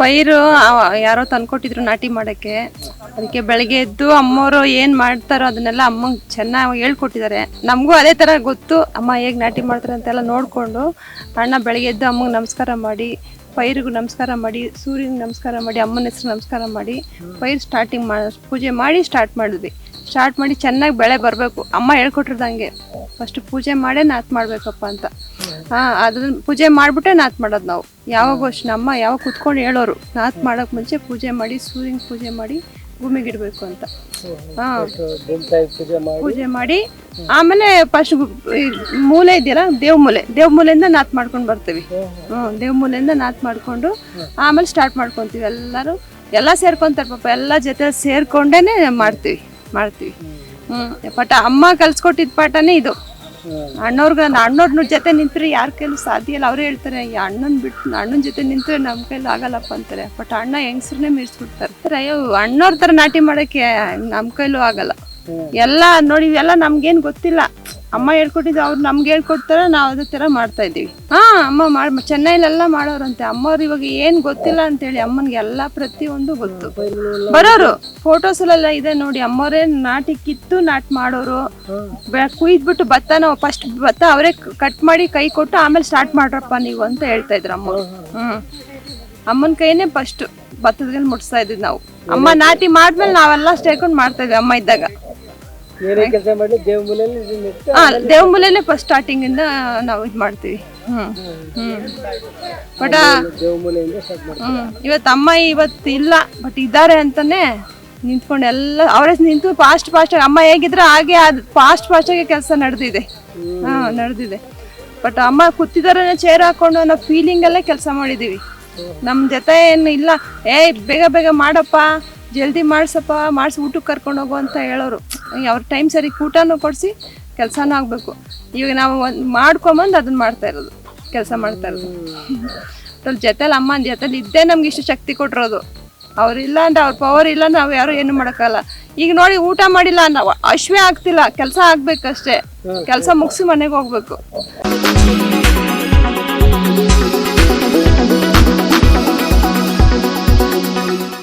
ಪೈರು ಯಾರೋ ತಂದ್ಕೊಟ್ಟಿದ್ರು ನಾಟಿ ಮಾಡಕ್ಕೆ. ಅದಕ್ಕೆ ಬೆಳಗ್ಗೆ ಎದ್ದು ಅಮ್ಮವರು ಏನು ಮಾಡ್ತಾರೋ ಅದನ್ನೆಲ್ಲ ಅಮ್ಮಂಗೆ ಚೆನ್ನಾಗಿ ಹೇಳ್ಕೊಟ್ಟಿದ್ದಾರೆ. ನಮಗೂ ಅದೇ ತರ ಗೊತ್ತು, ಅಮ್ಮ ಹೇಗ್ ನಾಟಿ ಮಾಡ್ತಾರೆ ಅಂತೆಲ್ಲ ನೋಡಿಕೊಂಡು ಅಣ್ಣ ಬೆಳಗ್ಗೆ ಎದ್ದು ಅಮ್ಮಂಗೆ ನಮಸ್ಕಾರ ಮಾಡಿ, ಪೈರಿಗೂ ನಮಸ್ಕಾರ ಮಾಡಿ, ಸೂರ್ಯನಿಗೆ ನಮಸ್ಕಾರ ಮಾಡಿ, ಅಮ್ಮನ ಹೆಸರು ನಮಸ್ಕಾರ ಮಾಡಿ ಪೈರು ಸ್ಟಾರ್ಟಿಂಗ್ ಮಾ, ಪೂಜೆ ಮಾಡಿ ಸ್ಟಾರ್ಟ್ ಮಾಡಿದ್ವಿ. ಸ್ಟಾರ್ಟ್ ಮಾಡಿ ಚೆನ್ನಾಗಿ ಬೆಳೆ ಬರಬೇಕು. ಅಮ್ಮ ಹೇಳ್ಕೊಟ್ಟಿರ್ದಂಗೆ ಫಸ್ಟ್ ಪೂಜೆ ಮಾಡೇ ನಾತ್ ಮಾಡ್ಬೇಕಪ್ಪ ಅಂತ. ಹಾ, ಅದನ್ನ ಪೂಜೆ ಮಾಡ್ಬಿಟ್ಟೆ ನಾತ್ ಮಾಡೋದು ನಾವು. ಯಾವಾಗ ಅಷ್ಟು ಅಮ್ಮ ಯಾವಾಗ ಕುತ್ಕೊಂಡು ಹೇಳೋರು, ನಾತ್ ಮಾಡೋಕೆ ಮುಂಚೆ ಪೂಜೆ ಮಾಡಿ, ಸೂರ್ಯನ ಪೂಜೆ ಮಾಡಿ ಭೂಮಿಗೆ ಇಡಬೇಕು ಅಂತ. ಹಾ. ಪೂಜೆ ಮಾಡಿ, ಆಮೇಲೆ ಫಸ್ಟ್ ಮೂಲೆ ಇದೆಯಲ್ಲ ದೇವ್ ಮೂಲೆ. ದೇವ್ ಮೂಲೆಯಿಂದ ನಾತ್ ಮಾಡ್ಕೊಂಡು ಬರ್ತೀವಿ. ಹ್ಮ್, ದೇವ್ ಮೂಲೆಯಿಂದ ನಾತ್ ಮಾಡ್ಕೊಂಡು ಆಮೇಲೆ ಸ್ಟಾರ್ಟ್ ಮಾಡ್ಕೊತೀವಿ. ಎಲ್ಲರೂ, ಎಲ್ಲ ಸೇರ್ಕೊಂತಾರೆ ಪಾಪ. ಎಲ್ಲ ಜೊತೆ ಸೇರ್ಕೊಂಡೇನೆ ಮಾಡ್ತೀವಿ. ಮಾಡ್ತೀವಿ. ಹ್ಮ್ ಪಾಠ ಅಮ್ಮ ಕಲ್ಸ್ಕೊಟ್ಟಿದ್ ಪಾಠನೇ ಇದು. ಅಣ್ಣವ್ರಿಗೆ ಅಣ್ಣವ್ರ ಜೊತೆ ನಿಂತರೆ ಯಾರ ಕೈಲೂ ಸಾಧ್ಯ ಇಲ್ಲ. ಅವರೇ ಹೇಳ್ತಾರೆ ಈ ಅಣ್ಣನ್ ಬಿಟ್ಟು ಅಣ್ಣನ ಜೊತೆ ನಿಂತರೆ ನಮ್ಮ ಕೈಲಿ ಆಗಲ್ಲಪ್ಪ ಅಂತಾರೆ. ಬಟ್ ಅಣ್ಣ ಹೆಂಗಸ್ರನ್ನೇ ಮೀರಿಸ್ಬಿಡ್ತಾರೆ ಅಯ್ಯೋ ಅಣ್ಣವ್ರ ತರ ನಾಟಿ ಮಾಡಕ್ಕೆ ನಮ್ಮ ಕೈಲೂ ಆಗಲ್ಲ. ಎಲ್ಲ ನೋಡಿ ಇವೆಲ್ಲ ನಮ್ಗೇನ್ ಗೊತ್ತಿಲ್ಲ. ಅಮ್ಮ ಹೇಳ್ಕೊಟ್ಟಿದ್ದು ಅವ್ರು ನಮ್ಗೆ ಹೇಳ್ಕೊಡ್ತಾರೆ, ನಾವು ಅದೇ ತರ ಮಾಡ್ತಾ ಇದ್ದೀವಿ. ಹಾ, ಅಮ್ಮ ಮಾಡ್, ಚೆನ್ನೈಲೆಲ್ಲ ಮಾಡೋರಂತೆ. ಅಮ್ಮವ್ರು ಇವಾಗ ಏನ್ ಗೊತ್ತಿಲ್ಲ ಅಂತೇಳಿ ಅಮ್ಮನಿಗೆ ಎಲ್ಲಾ ಪ್ರತಿಯೊಂದು ಗೊತ್ತು. ಬರೋರು ಫೋಟೋಸ್ ಎಲ್ಲ ಇದೆ ನೋಡಿ, ಅಮ್ಮವ್ರೇ ನಾಟಿ ಕಿತ್ತು ನಾಟ್ ಮಾಡೋರು. ಕುಯ್ದ್ಬಿಟ್ಟು ಭತ್ತ ನಾವು ಫಸ್ಟ್ ಭತ್ತ ಅವರೇ ಕಟ್ ಮಾಡಿ ಕೈ ಕೊಟ್ಟು ಆಮೇಲೆ ಸ್ಟಾರ್ಟ್ ಮಾಡ್ರಪ್ಪ ನೀವು ಅಂತ ಹೇಳ್ತಾ ಇದ್ರು ಅಮ್ಮ ಹ್ಮ್. ಅಮ್ಮನ ಕೈನೇ ಫಸ್ಟ್ ಭತ್ತದ ಮುಟ್ಸ್ತಾ ಇದ್ವಿ ನಾವು. ಅಮ್ಮ ನಾಟಿ ಮಾಡ್ಮೇಲೆ ನಾವೆಲ್ಲ ಸ್ಟೇಕೊಂಡು ಮಾಡ್ತಾ ಇದ್ವಿ ಅಮ್ಮ ಇದ್ದಾಗ. ಏನೇ ಕೆಲಸ ಮಾಡಿ ದೇವ್ ಮೂಲೆಯಲ್ಲಿ ನಿಂತು ಹಾ ದೇವ್ ಮೂಲೆಯಲ್ಲೇ ಫಸ್ಟ್ ಸ್ಟಾರ್ಟಿಂಗ್ ಇಂದ ನಾವು ಇದು ಮಾಡ್ತೀವಿ. ಹ್ಮ್ ಹ್ಮ್ ಬಟ್ ದೇವ್ ಮೂಲೆಯಿಂದ ಸ್ಟಾರ್ಟ್ ಮಾಡಿ ಹ್ಮ್ ಇವತ್ತು ಅಮ್ಮ ಇವತ್ತು ಇಲ್ಲ ಬಟ್ ಇದ್ದಾರೆ ಅಂತಾನೆ ನಿಂತ್ಕೊಂಡು ಎಲ್ಲ ಅವರೇ ನಿಂತು ಫಾಸ್ಟ್ ಫಾಸ್ಟ್ ಅಮ್ಮ ಹೇಗಿದ್ರೆ ಹಾಗೆ ಅದು ಫಾಸ್ಟ್ ಫಾಸ್ಟ್ ಆಗಿ ಕೆಲಸ ನಡೆದಿದೆ. ಹಾ ನಡೆದಿದೆ. ಬಟ್ ಅಮ್ಮ ಕೂತಿದಾರೆ ಚೇರ್ ಹಾಕೊಂಡು ಅನ್ನೋ ಫೀಲಿಂಗ್ ಅಲ್ಲೇ ಕೆಲಸ ಮಾಡಿದೀವಿ. ನಮ್ ಜೊತೆ ಏನು ಇಲ್ಲ. ಏ ಬೇಗ ಬೇಗ ಮಾಡಪ್ಪ ಜಲ್ದಿ ಮಾಡ್ಸಪ್ಪ ಮಾಡಿಸಿ ಊಟಕ್ಕೆ ಕರ್ಕೊಂಡು ಹೋಗು ಅಂತ ಹೇಳೋರು. ಅವ್ರ ಟೈಮ್ ಸರಿ ಊಟನೂ ಕೊಡಿಸಿ ಕೆಲಸನೂ ಆಗಬೇಕು. ಇವಾಗ ನಾವು ಒಂದು ಮಾಡ್ಕೊಂಬಂದು ಅದನ್ನು ಮಾಡ್ತಾ ಇರೋದು ಕೆಲಸ ಮಾಡ್ತಾ ಇರೋದು. ಅದ್ರ ಜೊತೆಲಿ ಅಮ್ಮನ ಜೊತೆಲಿ ಇದ್ದೇ ನಮ್ಗೆ ಇಷ್ಟು ಶಕ್ತಿ ಕೊಟ್ಟಿರೋದು. ಅವ್ರಿಲ್ಲ ಅಂದ್ರೆ ಅವ್ರ ಪವರ್ ಇಲ್ಲ ನಾವು ಯಾರು ಏನು ಮಾಡೋಕ್ಕಲ್ಲ ಈಗ ನೋಡಿ ಊಟ ಮಾಡಿಲ್ಲ ನಾವು ಅಶ್ವೇ ಆಗ್ತಿಲ್ಲ ಕೆಲಸ ಆಗ್ಬೇಕಷ್ಟೇ. ಕೆಲಸ ಮುಗಿಸಿ ಮನೆಗೆ ಹೋಗ್ಬೇಕು.